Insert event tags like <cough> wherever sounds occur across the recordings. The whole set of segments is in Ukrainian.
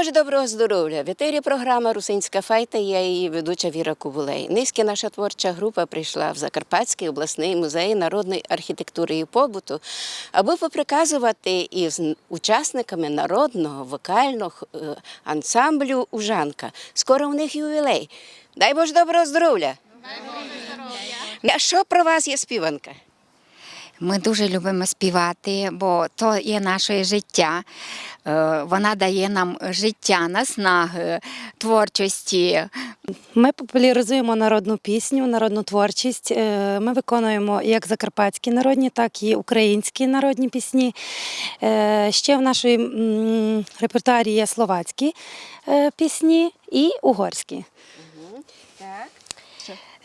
Дай Боже доброго здоров'я! В етері програма Русинська файта. Я її ведуча Віра Кубулей. Низьки наша творча група прийшла в Закарпатський обласний музей народної архітектури і побуту, аби поприказувати із учасниками народного вокального е, ансамблю Ужанка. Скоро у них ювілей. Дай Боже доброго здоров'я! А що про вас є співанка? Ми дуже любимо співати, бо то є наше життя. Е, Вона дає нам життя, наснаги, творчості. Ми популяризуємо народну пісню, народну творчість. Е, Ми виконуємо як закарпатські народні, так і українські народні пісні. Е, Ще в нашій репертуарі є словацькі пісні і угорські.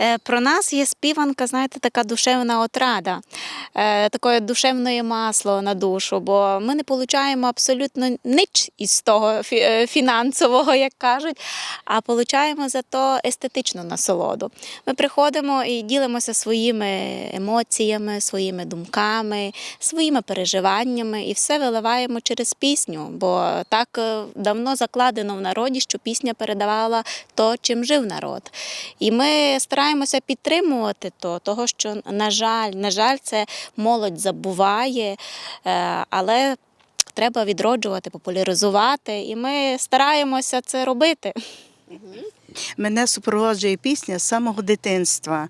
Е, Про нас є співанка, знаєте, така душевна отрада, е, таке душевне масло на душу, бо ми не отримуємо абсолютно ніч із того е, фінансового, як кажуть, а отримуємо зато естетичну насолоду. Ми приходимо і ділимося своїми емоціями, своїми думками, своїми переживаннями і все виливаємо через пісню, бо так давно закладено в народі, що пісня передавала то, чим жив народ. І ми стараємося підтримувати то, того, що, на жаль, на жаль, це молодь забуває, е, але треба відроджувати, популяризувати, і ми стараємося це робити. Мене супроводжує пісня з самого дитинства.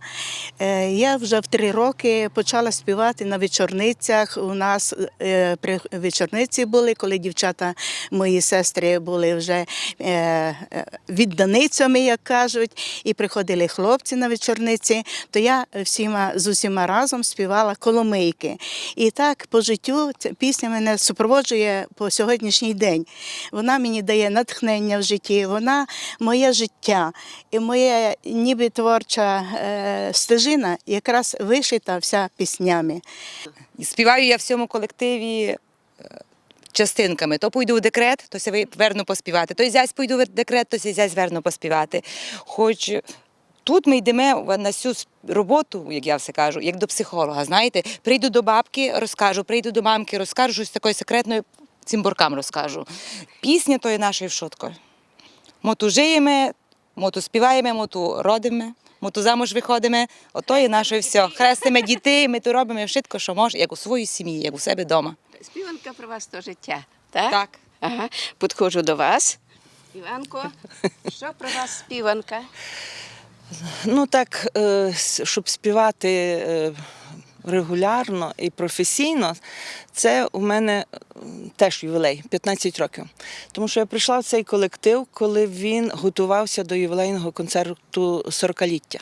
Е, Я вже в три роки почала співати на вечорницях. У нас е, при вечорниці були, коли дівчата, мої сестри були вже е, відданицями, як кажуть, і приходили хлопці на вечорниці, то я всіма з усіма разом співала коломийки. І так по життю ця пісня мене супроводжує по сьогоднішній день. Вона мені дає натхнення в житті, вона моє життя. І моя ніби творча е, стежина якраз вишита вся піснями. Співаю я в цьому колективі е, частинками. То пойду в декрет, то ся верну поспівати. То зязь пойду в декрет, то зязь верну поспівати. Хоч тут ми йдемо на цю роботу, як я все кажу, як до психолога. Знаєте, прийду до бабки, розкажу, прийду до мамки, розкажу щось такою секретною, цим буркам розкажу. Пісня то є нашою шуткою. Моту жиємо, моту співаємо, моту родимо. Ми ту замуж виходимо, ото є наше все. Хрестимо дітей, ми то робимо все, що може, як у своїй сім'ї, як у себе вдома. Співанка про вас то життя, так? Так. Ага. Підходжу до вас. Іванко, <laughs> що про вас співанка? Ну так, е, щоб співати е, регулярно і професійно, це у мене е, теж ювілей 15 років. Тому що я прийшла в цей колектив, коли він готувався до ювілейного концерту 40-ліття.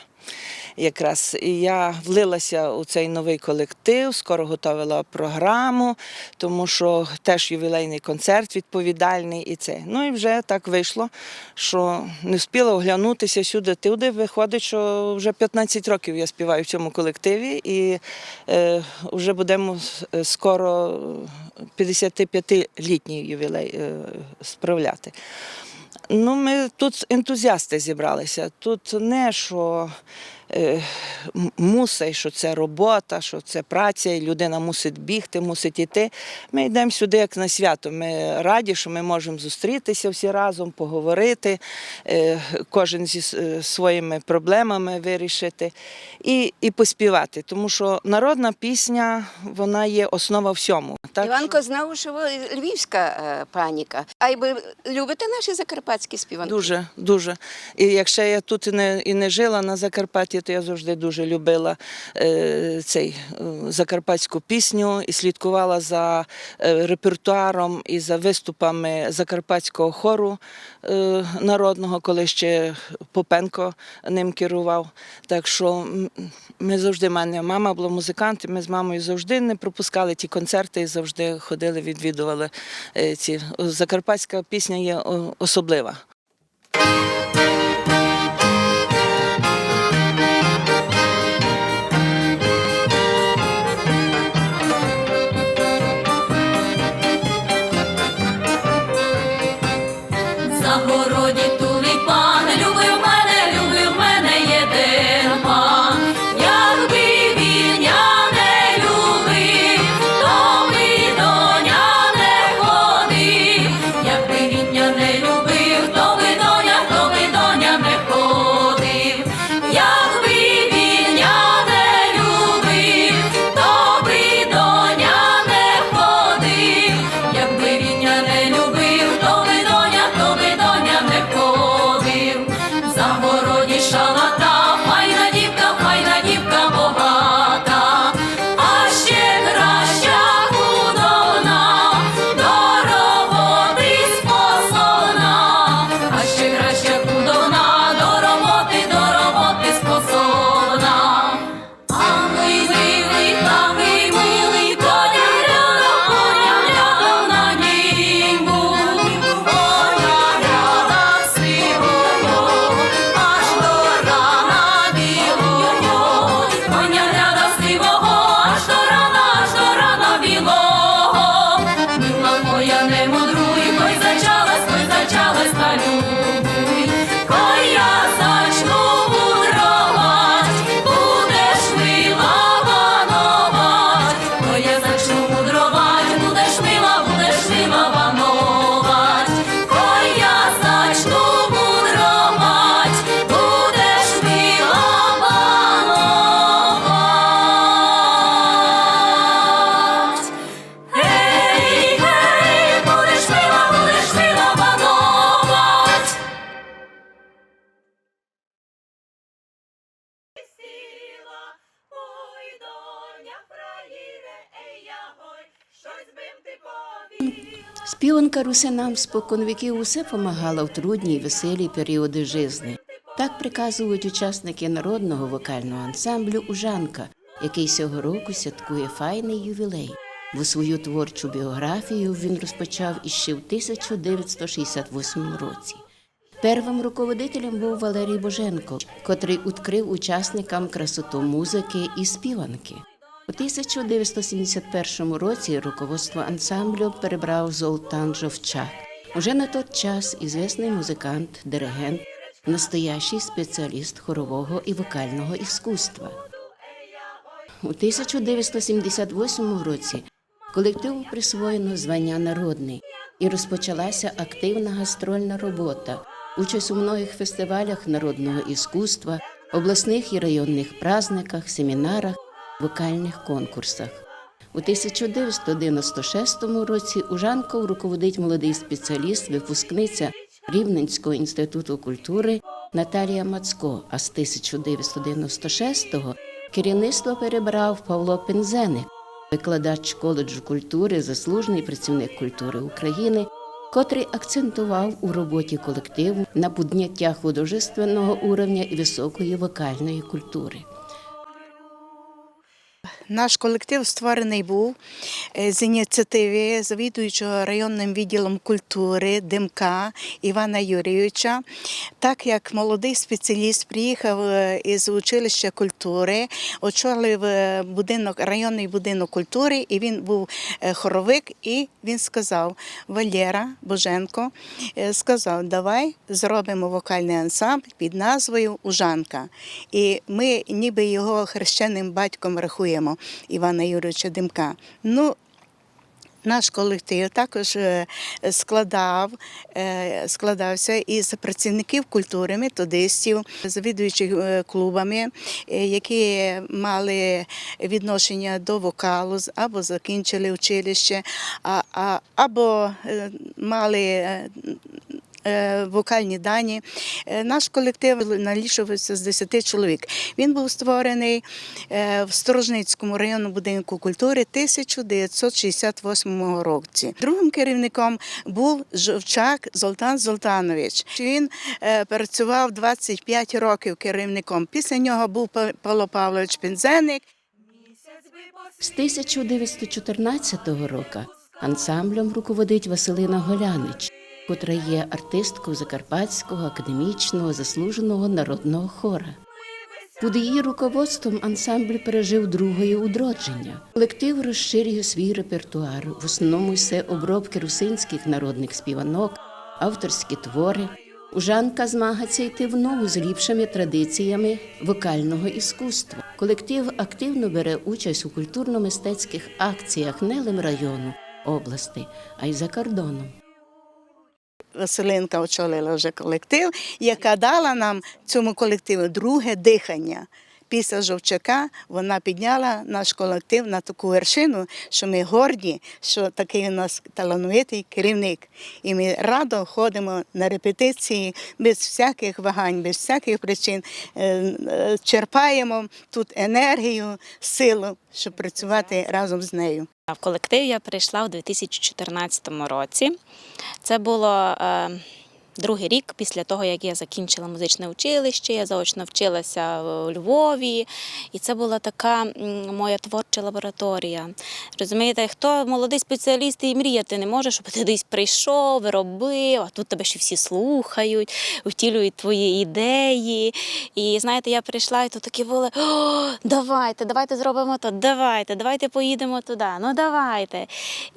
Якраз і я влилася у цей новий колектив, скоро готувала програму, тому що теж ювілейний концерт відповідальний і це. Ну і вже так вийшло, що не встигла оглянутися сюди. Туди виходить, що вже 15 років я співаю в цьому колективі, і е, вже будемо е, скоро 55-літній ювілей е, справляти. Ну, ми тут ентузіасти зібралися. Тут не що мусить, що це робота, що це праця, і людина мусить бігти, мусить іти. Ми йдемо сюди як на свято. Ми раді, що ми можемо зустрітися всі разом, поговорити, е, кожен зі е, своїми проблемами вирішити і, і поспівати. Тому що народна пісня вона є основа всьому. Так, Іванко, знав, що ви львівська е, паніка. А й ви любите наші закарпатські співанки? Дуже, дуже. І якщо я тут і не, і не жила на Закарпатті, то я завжди дуже любила е, цей, е, закарпатську пісню і слідкувала за е, репертуаром і за виступами закарпатського хору народного, коли ще Попенко ним керував. Так що ми завжди, мене мама була музикант, ми з мамою завжди не пропускали ті концерти і завжди ходили, відвідували ці. Закарпатська пісня є особлива. Співанка русинам спокон віків усе помагала в трудні й веселі періоди жизни. Так приказують учасники народного вокального ансамблю Ужанка, який цього року святкує файний ювілей. Бо свою творчу біографію він розпочав іще в 1968 році. Первим руководителем був Валерій Боженко, котрий відкрив учасникам красоту музики і співанки. У 1971 році руководство ансамблю перебрав Золтан Жовчак. Уже на той час ізвісний музикант, диригент, настоящий спеціаліст хорового і вокального іскусства. У 1978 році колективу присвоєно звання народний і розпочалася активна гастрольна робота, участь у многих фестивалях народного іскусства, обласних і районних праздниках, семінарах, вокальних конкурсах. У 1996 році у Жанков руководить молодий спеціаліст, випускниця Рівненського інституту культури Наталія Мацко. А з 1996-го керівництво перебрав Павло Пензеник, викладач коледжу культури, заслужений працівник культури України, котрий акцентував у роботі колективу на підняття художественного уровня і високої вокальної культури. Наш колектив створений був е, з ініціативи завідуючого районним відділом культури Димка Івана Юрійовича. Так як молодий спеціаліст приїхав е, із училища культури, очолив е, будинок, районний будинок культури, і він був хоровик, і він сказав: Валєра Боженко сказав, давай зробимо вокальний ансамбль під назвою Ужанка. І ми ніби його хрещеним батьком рахуємо Івана Юрійовича Димка. Ну, наш колектив також е, складав, е, складався із працівників культури, методистів, завідуючих е, клубами, які мали відношення до вокалу або закінчили училище, або мали. Е, Вокальні дані. Е, Наш колектив налічувався з 10 чоловік. Він був створений е, в Сторожницькому районному будинку культури 1968 році. Другим керівником був Жовчак Золтан Золтанович. Він працював 25 років керівником. Після нього був Па- Павло Павлович Пензеник. З 1914 року ансамблем руководить Василина Голянич, котра є артисткою Закарпатського академічного заслуженого народного хора. Під її руководством ансамбль пережив другої удродження. Колектив розширює свій репертуар, в основному все обробки русинських народних співанок, авторські твори. Ужанка змагається йти в ногу з ліпшими традиціями вокального іскусства. Колектив активно бере участь у культурно-мистецьких акціях не лише району, області, а й за кордоном. Василинка очолила вже колектив, яка дала нам цьому колективу друге дихання. Після Жовчака вона підняла наш колектив на таку вершину, що ми горді, що такий у нас талановитий керівник. І ми радо ходимо на репетиції без всяких вагань, без всяких причин. Е, е, Черпаємо тут енергію, силу, щоб працювати разом з нею. В колектив я прийшла у 2014 році. Це було е, другий рік після того, як я закінчила музичне училище. Я заочно вчилася у Львові, і це була така моя творча лабораторія. Розумієте, хто молодий спеціаліст і мріяти не може, щоб ти десь прийшов, робив, а тут тебе ще всі слухають, втілюють твої ідеї. І знаєте, я прийшла, і тут такі були: О, давайте, давайте зробимо то, давайте, давайте поїдемо туди. Ну давайте.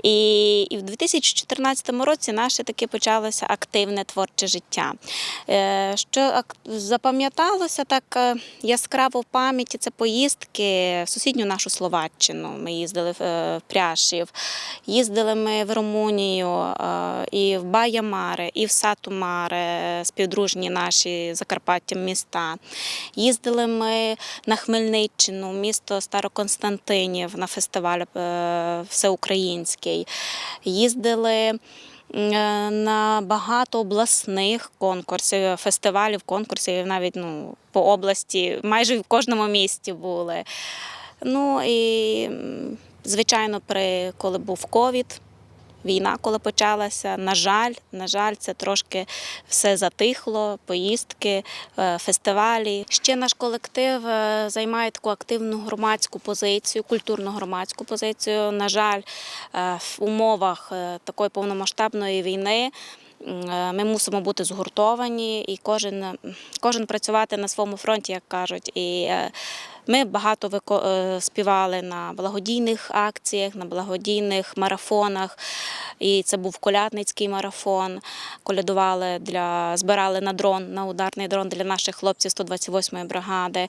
І, і в 2014 році наше таке почалося активне творче життя. Е, Що запам'яталося так е, яскраво в пам'яті, це поїздки в сусідню нашу Словаччину. Ми їздили в, е, Пряшів, їздили ми в Румунію, і в Баямаре, і в Сатумаре, співдружні наші Закарпаттям міста. Їздили ми на Хмельниччину, місто Староконстантинів на фестиваль всеукраїнський. Їздили на багато обласних конкурсів, фестивалів, конкурсів, навіть ну, по області, майже в кожному місті були. Ну і, звичайно, при, коли був ковід, війна, коли почалася. На жаль, на жаль, це трошки все затихло, поїздки, е, фестивалі. Ще наш колектив е, займає таку активну громадську позицію, культурну громадську позицію. На жаль, е, в умовах такої повномасштабної війни. Ми мусимо бути згуртовані і кожен, кожен працювати на своєму фронті, як кажуть. І ми багато е, співали на благодійних акціях, на благодійних марафонах. І це був колядницький марафон. Колядували для збирали на дрон, на ударний дрон для наших хлопців 128-ї бригади.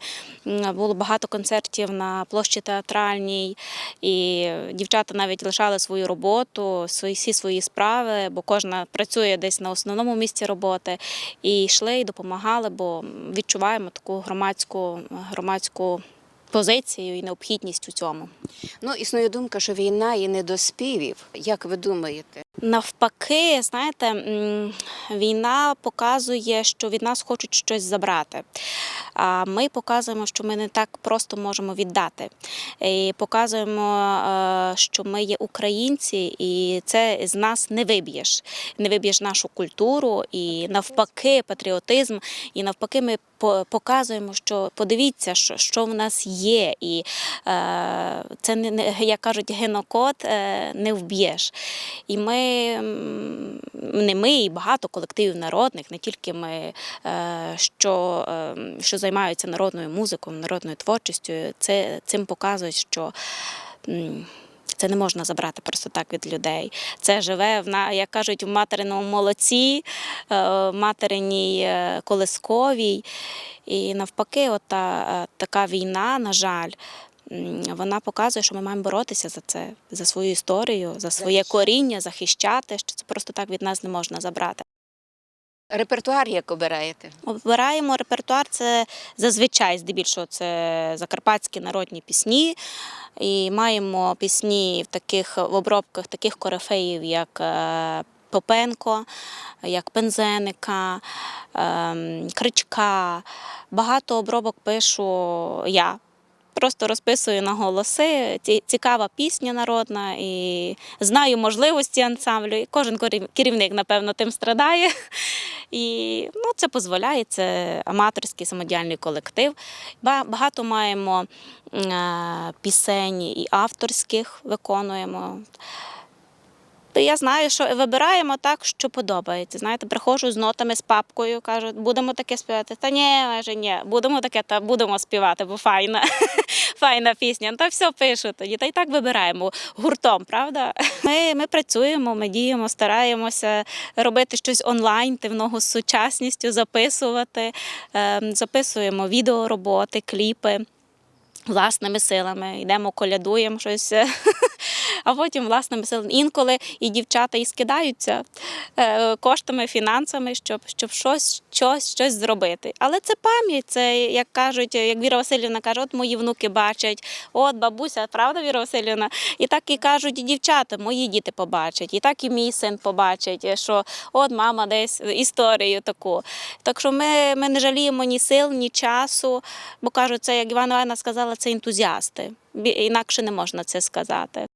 Було багато концертів на площі театральній, і дівчата навіть лишали свою роботу, всі свої справи, бо кожна працює десь на основному місці роботи. І йшли і допомагали, бо відчуваємо таку громадську громадську позицію і необхідність у цьому. Ну, існує думка, що війна і не до співів. Як ви думаєте? Навпаки, знаєте, війна показує, що від нас хочуть щось забрати. А ми показуємо, що ми не так просто можемо віддати. І показуємо, е, що ми є українці, і це з нас не виб'єш. Не виб'єш нашу культуру і навпаки, патріотизм. І навпаки, ми показуємо, що подивіться, що, в нас є. І е, це не, як кажуть, генокод е, не вб'єш. І ми не ми, і багато колективів народних, не тільки ми, е, що, е, що займаються народною музикою, народною творчістю, це цим показують, що. Це не можна забрати просто так від людей. Це живе в як кажуть, в материному молоці, е, материній е, колисковій. І навпаки, от та, е, така війна, на жаль, вона показує, що ми маємо боротися за це, за свою історію, за своє коріння, захищати, що це просто так від нас не можна забрати. Репертуар як обираєте? Обираємо репертуар, це зазвичай здебільшого це закарпатські народні пісні. І маємо пісні в таких в обробках таких корифеїв, як е, Попенко, як Пензеника, ем, Кричка. Багато обробок пишу я. Просто розписую на голоси. Цікава пісня народна і знаю можливості ансамблю. І кожен керівник, напевно, тим страдає. <laughs> І ну, це дозволяє, це аматорський самодіальний колектив. Багато маємо е, пісень і авторських виконуємо. Я знаю, що вибираємо так, що подобається. Знаєте, приходжу з нотами, з папкою, кажуть, будемо таке співати. Та ні, майже ні, будемо таке, та будемо співати, бо файна, <laughs> файна пісня. Та все пишу тоді. Та й так вибираємо гуртом, правда? <laughs> Ми, ми працюємо, ми діємо, стараємося робити щось онлайн, тивного з сучасністю, записувати. Ем, Записуємо відеороботи, кліпи. Власними силами йдемо, колядуємо щось, <laughs> а потім власними силами. Інколи і дівчата і скидаються е, коштами, фінансами, щоб, щоб щось, щось, щось зробити. Але це пам'ять, це як кажуть, як Віра Васильівна каже, от мої внуки бачать, от бабуся, правда, Віра Васильівна? І так і кажуть і дівчата, мої діти побачать, і так і мій син побачить, що от мама десь історію таку. Так що ми, ми не жаліємо ні сил, ні часу, бо кажуть, це, як Івана Івановна сказала, це ентузіасти. Інакше не можна це сказати.